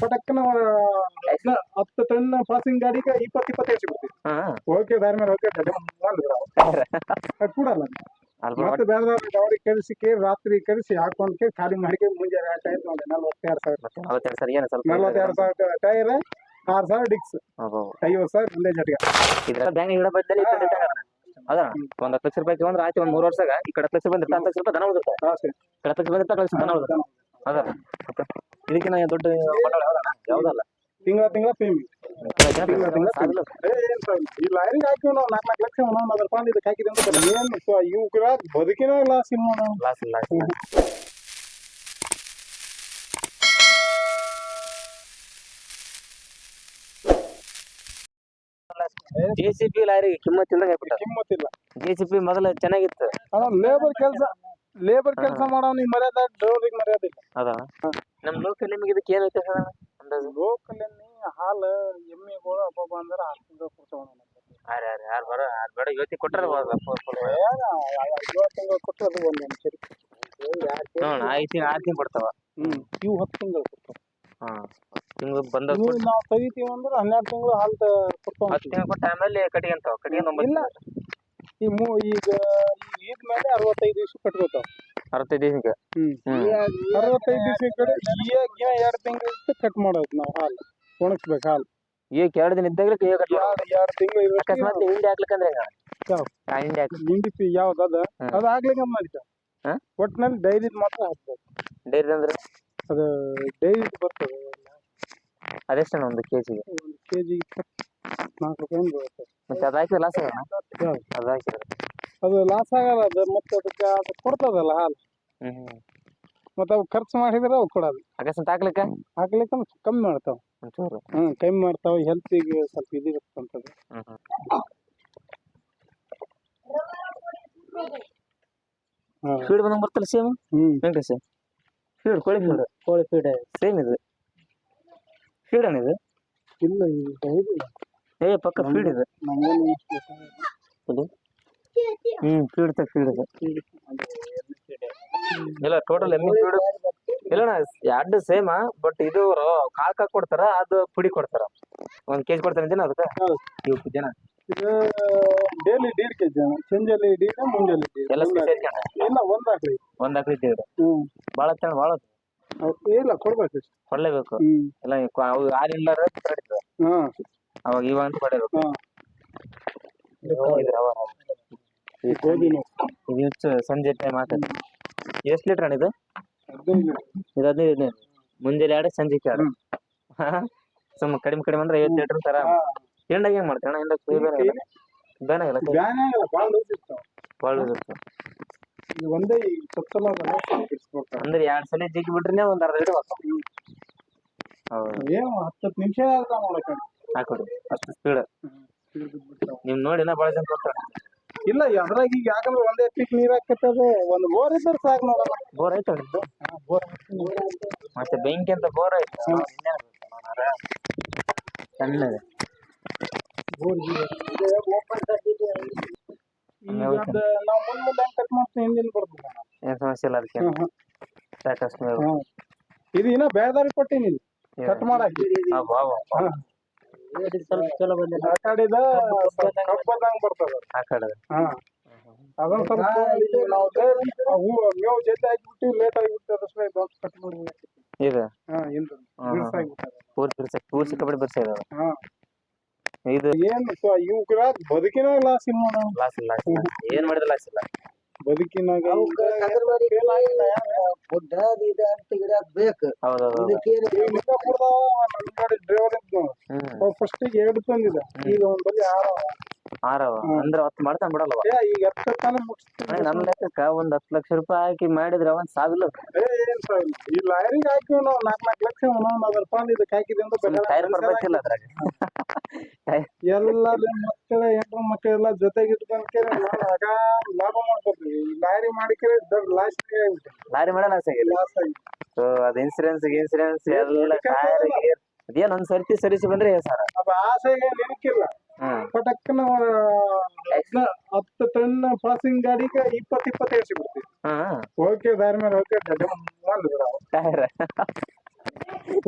ಪಟಕ್ಕನ ಹತ್ತು ton passing ಗಾಡಿಗೆ ಇಪ್ಪತ್ತು ಇಪ್ಪತ್ತೈದು ಸಿಗುತ್ತೆ. ಹಾ. ಓಕೆ ದಾರಿ ಮೇಲೆ ಓಕೆ ಕೂಡಲ್ಲ ಮತ್ತೆ ಬೇರೆ ಅವ್ರಿಗೆ ಕರೆಸಿ ಕೇಳಿ ರಾತ್ರಿ ಕರೆಸಿ ಹಾಕೊಂಡ್ ಕೇಳಿ ಖಾಲಿ ಮಾಡಿ ಮುಂಜಾನೆ ಟೈರ್ ನೋಡಿ ನಲ್ವತ್ತೆರಡು ಸಾವಿರ ನಲವತ್ತೆರಡು ಸರಿ ಏನು ಸ್ವಲ್ಪ ನಲ್ವತ್ತೆರಡು ಸಾವಿರ ಟೈರ್ ಆರು ಸಾವಿರ ಡಿಕ್ಸ್ ಐವತ್ತು ಸಾವಿರ ಒಂದೇ ಜಟ್ಗೆ ಇದ್ರ ಬ್ಯಾಂಕ್ ಗಿಡ ಬದ್ದಲ್ಲಿ ಅದ ಒಂದ್ ಹತ್ತು ಲಕ್ಷ ರೂಪಾಯಿ ತಗೊಂಡ್ರೆ ಆಯ್ತು ಒಂದ್ ಮೂರ್ ವರ್ಷಾಗ ಈ ಕಡೆ ಹತ್ತು ಲಕ್ಷ ಬಂದಿರ್ತ ಹತ್ತು ಲಕ್ಷ ರೂಪಾಯಿ ದನ ಅಷ್ಟೇ ಈ ಕಡೆ ಹತ್ತು ಲಕ್ಷ ಲಕ್ಷ ದನ ಉಳಿದ ಅದ. ಓಕೆ ಇದಕ್ಕಿನ ದೊಡ್ಡ ಬಂಡವಾಳ ಯಾವ್ದಣ್ಣ ಯಾವ್ದಲ್ಲ ತಿಂಗಳ ತಿಂಗಳ ಪೇಮೆಂಟ್ ತಿಂಗಳ ಈ ಹಾಕಿವ್ ನಾವು ನಾಲ್ಕು ನಾಲ್ಕು ಲಕ್ಷ ಅದ್ರ ಇದಕ್ಕೆ ಹಾಕಿದೆ ಅಂತ ಗೊತ್ತಿಲ್ಲ. ಏನ್ ಇವ್ರ ಬದುಕಿನ ಲಾಸ್ ಇಲ್ಲ ನಾವು ಲಾಸ್ ಇಲ್ಲ ಜೆ ಸಿ ಪಿ ಲಾರಿ ಕಿಮ್ಮತ್ ಇಲ್ದಂಗ ಕಿಮ್ಮತ್ತಿಲ್ಲ ಜೆ ಸಿ ಪಿ ಮೊದಲ ಚೆನ್ನಾಗಿತ್ತು. ಲೇಬರ್ ಕೆಲಸ. ಲೇಬರ್ ಕೆಲಸ ನಿಮ್ಮ ಮರ್ಯಾದ ಡ್ರೈವರಿಗೆ ಮರ್ಯಾದೆ ಇಲ್ಲ. ಅದ ನಮ್ ಲೋಕಲ್ ನಿಮಗೆ ಇದಕ್ಕೆ ಏನ್ ವ್ಯತ್ಯಾಸ? ಅಣ್ಣ? ಅಂದಾಜು ಎಮ್ಮೆ ಹಾಲು ಎಮ್ಮಿಗಳು ಹಬ್ಬ ಅಂದ್ರೆ ಆರು ತಿಂಗಳು ಕೊಡ್ತಾವ ಆರ್ ಆರ್ ಆರ್ ಬರ ಆರ್ ಬೇಡ ಇವತ್ತಿ ಕೊಟ್ಟರೆ ಏಳು ತಿಂಗಳು ಕೊಟ್ಟು ಅದು ಒಂದು ಸರಿ ನೋಡ ಐದು ತಿಂಗಳು ಆರು ತಿಂಗಳು ಕೊಡ್ತಾವ. ಹ್ಮ್ ಇವು ಹತ್ತು ತಿಂಗಳು ಕೊಡ್ತಾವ. ಹಾಂ ತಿಂಗಳು ಬಂದ ಇವು ನಾವು ತೆಗಿತೀವಿ ಅಂದ್ರೆ ಹನ್ನೆರಡು ತಿಂಗಳು ಹಾಲು ಕೊಡ್ತಾವ ಹತ್ತು ತಿಂಗಳು ಕೊಟ್ಟ ಆಮೇಲೆ ಕಟ್ಟಿಗೆ ಅಂತಾವ ಕಟ್ಟಿಗೆ ಒಂಬತ್ತು ಇಲ್ಲ. ಈ ಮೂ ಈಗ ಈ ಇದ್ ಮೇಲೆ ಅರವತ್ತೈದು ದಿವಸ ಕಟ್ಕೋತಾವ ಅರವತ್ತೈದು ಹ್ಮ್. ಹ್ಮ್. ಅರವತ್ತೈದು ದಿವಸ ಕಡೆ ಈಗ ಎರಡು ತಿಂಗಳು ಕಟ್ ಮಾಡೋದು ನಾವು ಹಾಲು. ಒಣಗಿಸ್ಬೇಕು ಹಾಲು. ಈಗ ಎರಡು ದಿನ ಇದ್ದಾಗ ಏ ಕಟ್ ಮಾಡೋದು. ಎರಡು ಎರಡು ತಿಂಗಳು ಅಕಸ್ಮಾತ್ ಹಿಂಡಿ ಹಾಕ್ಲಿಕ್ಕಂದ್ರೆ ಹೆಂಗ? ಆ ಹಿಂಡಿ ಹಾಕ್ಲಿ. ನಿಂದಿಸಿ ಯಾವ್ದು ಅದ. ಅದು ಆಗ್ಲಿಕ್ಕೆ ಮಾಡಿದ ಹಾ? ಒಟ್ಟಿನಲ್ಲಿ ಡೈರಿದ್ ಮಾತ್ರ ಹಾಕ್ಬೇಕು ಡೈರಿ ಅಂದ್ರೆ? ಅದು ಡೈರಿದ್ ಬರ್ತದೆ. ಅದೆಷ್ಟು ಒಂದು ಕೆಜಿಗೆ? ಒಂದು ಕೆ ಜಿ ನಾಲ್ಕು ರೂಪಾಯಿ ಮತ್ತೆ ಅದು ಹಾಕಿದ್ರೆ ಲಾಸ್ ಆಗಲ್ಲ? ಯಾವ್ದು? ಅದು ಹಾಕಿದ್ರೆ. ಅದು ಲಾಸ್ ಆಗಲ್ಲ ಅದು ಮತ್ತೆ ಅದಕ್ಕೆ ಅದು ಕೊಡ್ತದಲ್ಲ ಹಾಲು. ಹ್ಮ್ ಹ್ಮ್. ಮತ್ತೆ ಅವು ಖರ್ಚು ಮಾಡಿದ್ರೆ ಅವು ಕೊಡೋದು. ಅಕಸ್ಮಾತ್ ಹಾಕ್ಲಿಕ್ಕೆ ಹಾಕ್ಲಿಕ್ಕೆ ಕಮ್ಮಿ ಮಾಡ್ತಾವ. ಒಂಚೂರು. ಹ್ಮ್ ಕಮ್ಮಿ ಮಾಡ್ತಾವ ಹೆಲ್ತಿಗೆ ಸ್ವಲ್ಪ ಇದಿರುತ್ತಂತದ್ದು ಹ್ಮ್ ಹ್ಮ್. ಹಾ. ಫೀಡ್ ಬಂದಂಗೆ ಬರ್ತಲ್ಲ ಸೇಮ್ ಹ್ಞೂ ಹೇಳ್ರಿ ಸೇಮ್ ಫೀಡ್ ಕೋಳಿ ಫೀಡ್ ಕೋಳಿ ಫೀಡ್ ಸೇಮ್ ಇದು. ಫೀಡ್ ಇದು? ಇಲ್ಲ ಇದು ಡೈರಿ ಏ ಪಕ್ಕ ಫೀಡ್ ಇದೆ. ಹ್ಮ್ ಫೀಡ್ ತ ಫೀಡ್ ಇದೆ. ಇಲ್ಲ ಟೋಟಲ್ ಎಮ್ಮಿ ಫೀಡ್ ಇಲ್ಲಣ್ಣ ಎರಡು ಸೇಮ ಬಟ್ ಇದು ಕಾಳು ಕಾ ಕಾಳ್ ಕೊಡ್ತಾರ ಅದು ಪುಡಿ ಕೊಡ್ತಾರ? ಒಂದ್ ಕೆಜಿ ಕೊಡ್ತಾರ ಜನ ಅದಕ್ಕೆ? ಇವತ್ತು ಇವ್ ಜನ ಇದು ಡೈಲಿ ಡೀಡ್ ಕೆಜಿ ಸಂಜೆಲಿ ಡೀಡ್ ಮುಂಜಾನೆ ಡೀಡ್ ಎಲ್ಲ ಇಲ್ಲ ಒಂದ್ ಹಾಕ್ರಿ ಒಂದ್ ಹಾಕ್ರಿ ಇದ್ದೀವಿ ಹ್ಮ್. ಭಾಳ ಚೆನ್ನ ಭಾಳ ಇಲ್ಲ ಕೊಡ್ಬೇಕು. ಕೊಡ್ಲೇಬೇಕು? ಹ್ಮ್. ಇಲ್ಲ ಹಾಲಿಲ್ಲ ನಡೀತದೆ ಹಾ ಅವಾಗ ಇವಾಗ ಅಂತ ಗೋಧಿನ ಇದು ಹೆಚ್ಚು ಸಂಜೆ ಟೈಮ್ ಆಗ್ತದೆ ಎಷ್ಟು ಲೀಟರ್ ಅಣ್ಣ ಇದು? ಹದಿನೈದು ಇದು ಹದಿನೈದು ಮುಂಜಾನೆ ಎರಡು ಸಂಜೆ ಎರಡು. ಸುಮ್ಮ ಕಡಿಮೆ ಕಡಿಮೆ ಅಂದ್ರೆ ಐವತ್ತು ಲೀಟರ್ ತರ. ಹೆಂಡಾಗ ಹೆಂಗ್ ಹೆಂಗ್ ಮಾಡ್ತಾರ ಎಂಡಾಗ ಬೇರೆ ಬ್ಯಾನ್ ಆಗಲ್ಲ ಭಾಳ ಲೂಸ್ ಒಂದೇ ಅಂದ್ರೆ ಎರಡ್ ಸಲ ಜಿಗ್ ಬಿಟ್ರೆ ಒಂದ್ ಅರ್ಧ ಲೀಟರ್ ಬರ್ತಾವ ಹೌದು. ಹತ್ತತ್ತು ನಿಮಿಷ ನೋಡಕ್ಕೆ ಹಾಕೊಡಿ ಅಷ್ಟು ಸ್ಪೀಡ್ ನಿಮ್ ನೋಡಿನ ಬಹಳ ಭಾಳ ಜನ ಕೊಡ್ತಾರ. ಇಲ್ಲ ಅದ್ರಾಗ ಈಗ ಯಾಕಂದ್ರೆ ಒಂದೇ ಪೀಕ್ ನೀರ್ ಅದು ಒಂದು ಬೋರ್ ಇದ್ರೆ ಸಾಕು ನೋಡೋಣ ಬೋರ್ ಐತೆ ನಿಮ್ದು? ಬೋರ್ ಮತ್ತೆ ಬೆಂಕಿ ಅಂತ ಬೋರ್ ಐತೆ ನಾವು ಮುಂದೆ ಮುಂದೆ ಹೆಂಗ್ ಕಟ್ ಮಾಡ್ತೀನಿ ಹಿಂದಿನ ಬರ್ತದೆ ಏನ್ ಸಮಸ್ಯೆ ಇಲ್ಲ ಅದಕ್ಕೆ? ಸಾಕಷ್ಟು. ಇದು ಇನ್ನ ಬೇರೆದಾರಿ ಕೊಟ್ಟಿನಿ. ಕಟ್ ಮಾಡಾಕಿ. ಹಾ. ಸ್ವಲ್ಪ ಚಲೋ ಬಂದಿಲ್ಲ ಆ ಕಡೆದ ಕಬ್ಬದಂಗ್ ಬರ್ತದ. ಆ ಕಡೆ ಹಾ. ಸ್ವಲ್ಪ ಈಗ ನಾವು ಹೂ ಮೇವು ಜೊತೆ ಹಾಕಿಬಿಟ್ಟು ಲೇಟ್ ಆಗಿಬಿಟ್ಟು ಅದಷ್ಟೇ ದೊಡ್ಡ ಕಟ್ ಮಾಡಿ. ಇದು? ಹಾ ಇಂದ ಹಾ, ಹಾ. ಬಿರ್ಸಾಗ್ಬಿಟ್ಟದ. ಪೂರ್ ಬಿರ್ಸ ಪೂರ್ ಸಿಕ್ಕಾಪಟ್ಟೆ ಬಿರ್ಸ ಇದಾವೆ ಹಾ. ಇದು? ಏನ್ ಬದುಕಿನ ಲಾಸ್ ಇಲ್ಲ ನೋಡ. ಲಾಸ್ ಇಲ್ಲ ಲಾಸ್ ಇಲ್ಲ. ಏನ್ ಮಾಡಿದ್ರೆ ಲಾಸ್ ಇಲ್ಲ? ಬದುಕಿನಾಗ ಬೇಕು ಹೌದೌದು. ಡ್ರೈವರ್ ಇದ್ನು ಹ್ಮ್. ಫಸ್ಟ್ ಎರಡು ತಂದಿದೆ. ಈಗ ಒಂದ್ ಬಲಿ ಆರ. ಆರವ. ಅಂದ್ರೆ ಹತ್ತು ಮಾಡ್ತಾನ ಬಿಡಲ್ಲ ಈಗ ಎತ್ತ ತಾನೇ ಮುಗಿಸ್ತೀನಿ ನಮ್ ಲೆಕ್ಕಕ್ಕ ಒಂದ್ ಹತ್ತು ಲಕ್ಷ ರೂಪಾಯಿ ಹಾಕಿ ಮಾಡಿದ್ರ ಏನ್ ಸರ್ ಈ ಲಾರಿಗೆ ಹಾಕಿ ನಾವು ನಾಲ್ಕ್ ನಾಲ್ಕು ಲಕ್ಷ ಒಂದೊಂದು ಅದ್ರ ಪಾಲ್ ಇದಕ್ಕೆ ಹಾಕಿದೆ ಅಂತ ಟೈರ್ ಬರ್ಬೇಕಿಲ್ಲ ಅದ್ರಾಗ. ಎಲ್ಲ ಮಕ್ಕಳ ಹೆಣ್ಣು ಮಕ್ಕಳೆಲ್ಲ ಜೊತೆಗೆ ಇಟ್ಕೊಂಡ್ಕೆ ನಾನು ಆಗ ಲಾಭ ಮಾಡ್ಕೊತೀವಿ ಲಾರಿ ಮಾಡಿದ್ರೆ ದೊಡ್ಡ ಲಾಸ್ ಆಗ್ಬಿಟ್ಟೆ ಲಾರಿ ಮಾಡ ಲಾಸ್ ಆಗಿದೆ. ಲಾಸ್ ಆಗಿದೆ. ಸೊ ಅದ್ ಇನ್ಸೂರೆನ್ಸ್ ಇನ್ಸೂರೆನ್ಸ್ ಎಲ್ಲ ಟೈರ್ ಅದೇನ್ ಒಂದ್ ಸರ್ತಿ ಸರಿಸಿ ಬಂದ್ರೆ ಸರ್? ಅದು ಆಸೆ ಹ್ಮ್ ಪಟಕ್ಕನ ಹತ್ತು ಟನ್ ಪಾಸಿಂಗ್ ಗಾಡಿಗೆ ಇಪ್ಪತ್ತು ಇಪ್ಪತ್ತು ಸಿಗುತ್ತೆ ಓಕೆ ದಾರಿ ಮೇಲೆ ಓಕೆ ಬಂದು ಬಿಡವು ಟೈರ್.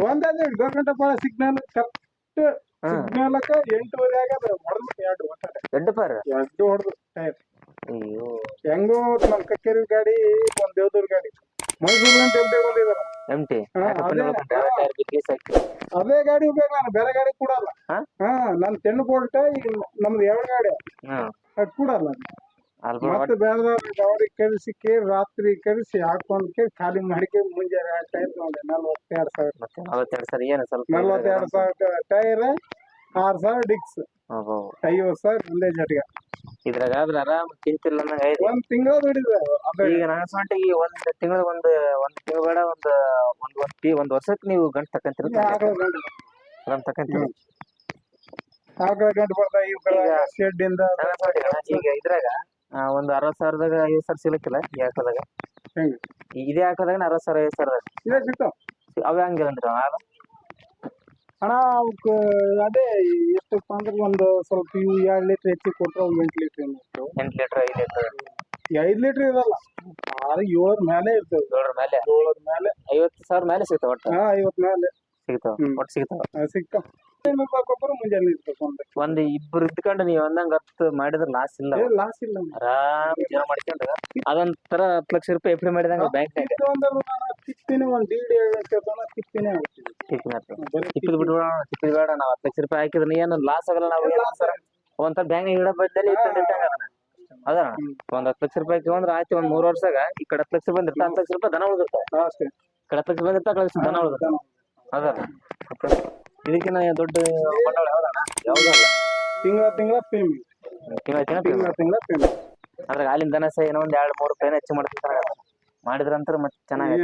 ಒಂದೇ ಗೋಕಂಟಪಾಳ ಸಿಗ್ನಲ್ ಕರೆಕ್ಟ್ ಸಿಗ್ನಲ್ಕ ಎಂಟುವರೆ ಆಗದ. ಹೊಡೆದು ಎರಡು ದೊಡ್ಡ ಪಾರ ಎರಡು ಹೊಡೆದು ಟೈರ್. ಅಯ್ಯೋ. ಹೆಂಗೋ ನಮ್ಮ ಕಕ್ಕೇರಿ ಗಾಡಿ ಒಂದ್ ದೇವದೂರ್ ಗಾಡಿ. ಮೈಸೂರು ಗಂಟೆ ಎಂ ಟಿ ಅದೇ. ಗಾಡಿ ಉಪಯೋಗ ನಾನು ಬೇರೆ ಗಾಡಿ ಕೂಡಲ್ಲ ಹಾ? ನನ್ ಟೆನ್ ಬೋಲ್ಟ್ ಈಗ ನಮ್ದು ಎರಡು ಗಾಡಿ ಅದ್ ಕೊಡಲ್ಲ ಮತ್ತೆ ಬೇರೆ ಗಾಡಿ ಕರೆಸಿ ಕೇಳಿ ರಾತ್ರಿ ಕರೆಸಿ ಹಾಕೊಂಡ್ ಕೇಳಿ ಖಾಲಿ ಮಾಡಿಕೆ ಮುಂಜಾನೆ ಎರಡು ಟೈರ್ ನೋಡಿ ನಲ್ವತ್ತೆರಡು ಸಾವಿರ. ನಲ್ವತ್ತೆರಡು ಸಾವಿರ ಏನು ಸ್ವಲ್ಪ ನಲ್ವತ್ತೆರಡು ಸಾವಿರ ಟೈರ್ ಆರ್ ಸಾವಿರ ಡಿಕ್ಸ್. ಐವತ್ತು ಸಾವಿರ ಒಂದೇ ಜಟ್ಗೆ ಇದ್ರಾಗ ಆದ್ರೆ ಆರಾಮ್ ತಿಂತಿಲ್ಲ ಅನ್ನಂಗ ಐತಿ. ಒಂದ್ ತಿಂಗಳು ದುಡಿದ ಈಗ ನನ್ನ ಒಂದ್ ತಿಂಗಳ ಒಂದ್ ಒಂದ್ ತಿಂಗಳ ಬೇಡ ಒಂದ್ ಒಂದ್ ತಿ- ಒಂದ್ ವರ್ಷಕ್ಕೆ ನೀವು ಗಂಟ್ ತಕಂತೀರ ಆರಾಮ್ ತಕಂತೀರಿ ಆಕಳ ಗಂಟು ಬರ್ತಾ ಇವುಗಳ ಶೆಡ್ ಇಂದ? ನನ್ನ ಸ್ವಂಟಿಗೆ ಈಗ ಇದ್ರಾಗ ಒಂದ್ ಅರವತ್ ಸಾವಿರದಾಗ ಐವತ್ ಸಾವಿರ ಸಿಲಕ್ಕಿಲ್ಲ ಈ ಹಾಕೋದಾಗ. ಇದೇ ಹಾಕೋದಾಗ ಅರವತ್ ಸಾವಿರ ಐವತ್ ಸಾವಿರದಾಗ ಅವ್ ಹಂಗಿಲ್ಲ ಅಂದ್ರೆ ಹಣ ಅವಕ್ಕೆ ಅದೇ ಎಷ್ಟಪ್ಪ ಅಂದ್ರೆ ಒಂದು ಸ್ವಲ್ಪ ಇವು ಎರಡು ಲೀಟ್ರ್ ಹೆಚ್ಚಿಗೆ ಕೊಟ್ಟರೆ ಒಂದು ಎಂಟು ಲೀಟ್ರ್ ಏನು ಎಂಟು ಲೀಟ್ರ್ ಲೀಟರ್ ಲೀಟ್ರ್ ಐದು ಲೀಟ್ರ್ ಇರಲ್ಲ. ಆರು ಏಳರ ಮೇಲೆ ಇರ್ತವೆ ಏಳರ ಮೇಲೆ ಏಳರ ಮೇಲೆ ಐವತ್ತು ಸಾವಿರ ಮೇಲೆ ಸಿಗ್ತಾವ ಒಟ್ಟು. ಹಾ ಐವತ್ತು ಮೇಲೆ ಸಿಗ್ತಾವ. ಒಟ್ಟು ಸಿಗ್ತಾವ. ಸಿಗ್ತಾವೆ. ಐನೂರು ಮುಂಜಾನೆ ಇರ್ತದೆ ಒಂದು ಒಂದ್ ಇಬ್ರು ಇದ್ಕೊಂಡು ನೀವ್ ಒಂದಂಗ ಹತ್ತು ಮಾಡಿದ್ರೆ ಲಾಸ್ ಇಲ್ಲ. ಲಾಸ್ ಇಲ್ಲ ಆರಾಮ್ ಜೀವನ ಮಾಡ್ಕೊಂಡ್ರ ಅದೊಂಥರ ಹತ್ತು ಲಕ್ಷ ರೂಪಾಯಿ ಎಫ್ಡಿ ಮಾಡಿದಂಗ ಬ್ಯಾಂಕ್ನಾಗ. ನಾನು ತಿಪ್ಪಿನ ಒಂದು ಡಿ ಡಿ ತಿಪ್ಪಿನೇ ಆಗ್ತಿದೆ ಬರೀ ತಿಪ್ಪಿದ್ ಬಿಟ್ಬಿಡೋಣ ತಿಪ್ಪಿದ್ ಬೇಡ ನಾವ್ ಹತ್ತು ಲಕ್ಷ ರೂಪಾಯಿ ಹಾಕಿದ್ರೆ ಏನು ಲಾಸ್ ಆಗಲ್ಲ ನಾವು ಒಂಥರ ಬ್ಯಾಂಕ್ ಇಡೋ ಬದ್ದಲ್ಲಿ ಅದ ಒಂದ್ ಹತ್ತು ಲಕ್ಷ ರೂಪಾಯಿ ತಗೊಂಡ್ರ ಆಯ್ತು ಒಂದ್ ಮೂರ್ ವರ್ಷಾಗ ಈ ಕಡೆ ಹತ್ತು ಲಕ್ಷ ಬಂದಿರ್ತ ಹತ್ತು ಲಕ್ಷ ರೂಪಾಯಿ ದನ ಉಳಿದಿರ್ತಾವ ಕಡೆ ಹತ್ತು ಲಕ್ಷ ಬಂದಿರ್ತ ಕಡೆ ಲಕ್ಷ ದನ ಉಳಿದಿರ್ತಾವ ಅದಲ್ಲ ಇದಕ್ಕಿನ್ನ ದೊಡ್ಡ ಬಂಡವಾಳ ಯಾವ್ದಣ್ಣ? ಯಾವ್ದಲ್ಲ ತಿಂಗಳ ತಿಂಗಳ ಪೇಮೆಂಟ್ ತಿಂಗಳ ತಿಂಗಳ ತಿಂಗಳ ಪೇಮೆಂಟ್ ಅದ್ರಾಗ ಹಾಲಿನ ದನ ಸಹ ಏನೋ ಒಂದ್ ಎರಡ್ ಮೂರು ರೂಪಾಯಿ ಹೆಚ್ಚು ಮಾಡ್ತಿರ್ತಾರ. ಮಾಡಿದ್ರಂತರ ಮತ್ತೆ ಚೆನ್ನಾಗಿ